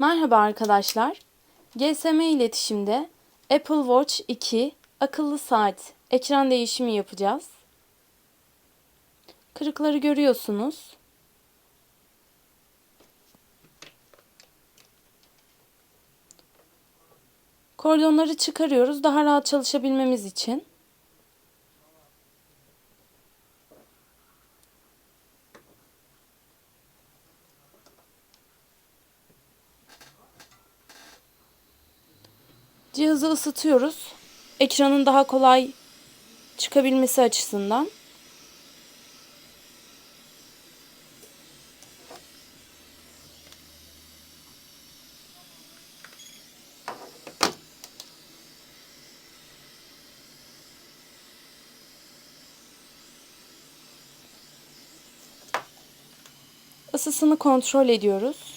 Merhaba arkadaşlar. GSM iletişimde Apple Watch 2 akıllı saat ekran değişimi yapacağız. Kırıkları görüyorsunuz. Kordonları çıkarıyoruz daha rahat çalışabilmemiz için. Cihazı ısıtıyoruz. Ekranın daha kolay çıkabilmesi açısından. Isısını kontrol ediyoruz.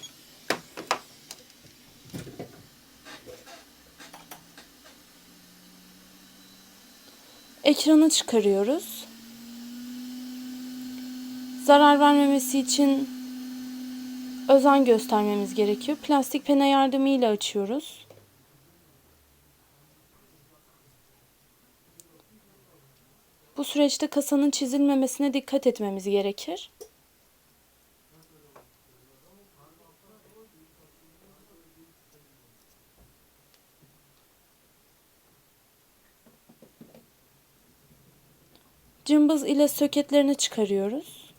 Ekranı çıkarıyoruz. Zarar vermemesi için özen göstermemiz gerekiyor. Plastik pene yardımıyla açıyoruz. Bu süreçte kasanın çizilmemesine dikkat etmemiz gerekir. Cımbız ile soketlerini çıkarıyoruz.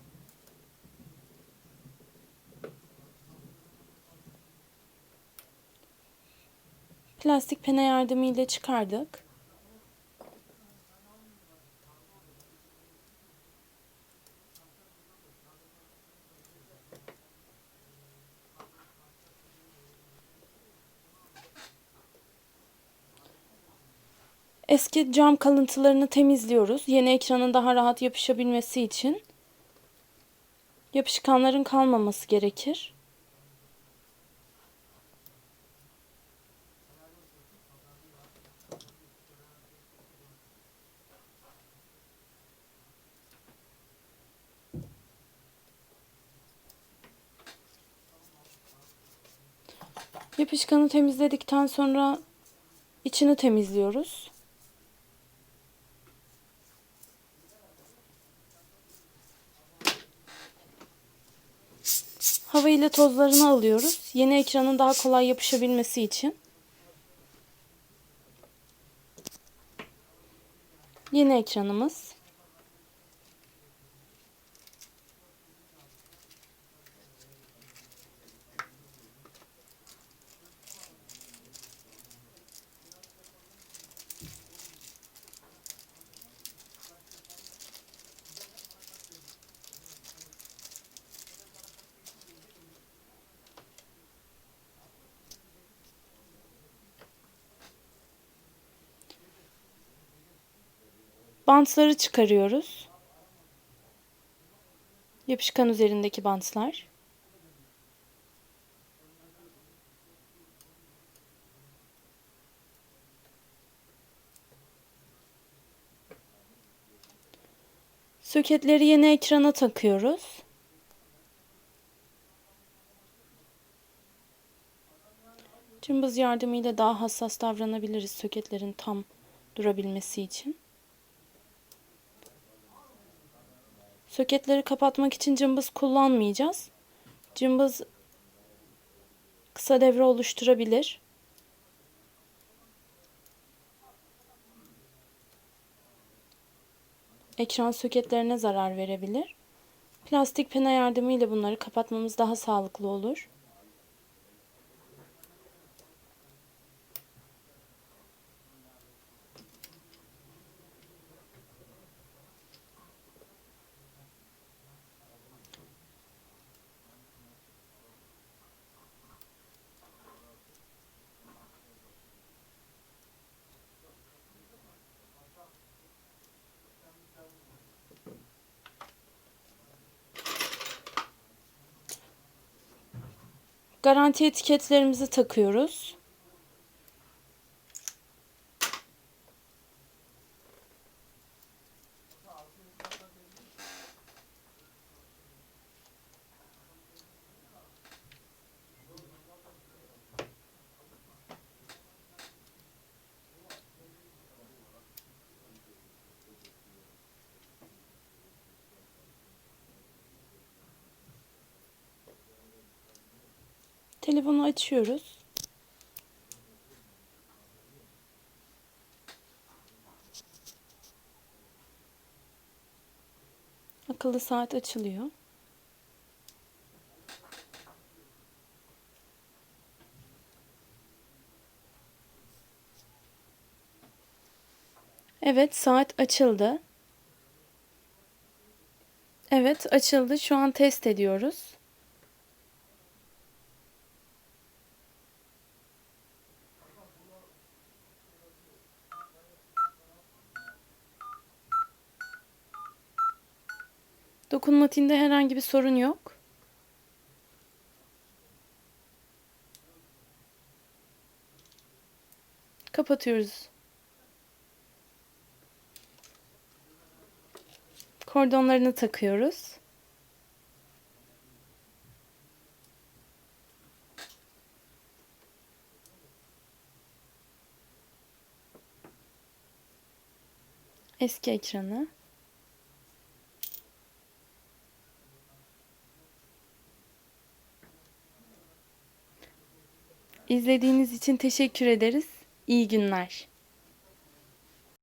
Plastik pene yardımıyla çıkardık. Eski cam kalıntılarını temizliyoruz. Yeni ekranın daha rahat yapışabilmesi için yapışkanların kalmaması gerekir. Yapışkanı temizledikten sonra içini temizliyoruz. Hava ile tozlarını alıyoruz. Yeni ekranın daha kolay yapışabilmesi için. Yeni ekranımız. Bantları çıkarıyoruz. Yapışkan üzerindeki bantlar. Soketleri yeni ekrana takıyoruz. Cımbız yardımıyla daha hassas davranabiliriz soketlerin tam durabilmesi için. Soketleri kapatmak için cımbız kullanmayacağız. Cımbız kısa devre oluşturabilir. Ekran soketlerine zarar verebilir. Plastik pene yardımıyla bunları kapatmamız daha sağlıklı olur. Garanti etiketlerimizi takıyoruz. Telefonu açıyoruz. Akıllı saat açılıyor. Evet, saat açıldı. Evet, açıldı. Şu an test ediyoruz. Dokunmatiğinde herhangi bir sorun yok. Kapatıyoruz. Kordonlarını takıyoruz. Eski ekranı. İzlediğiniz için teşekkür ederiz. İyi günler.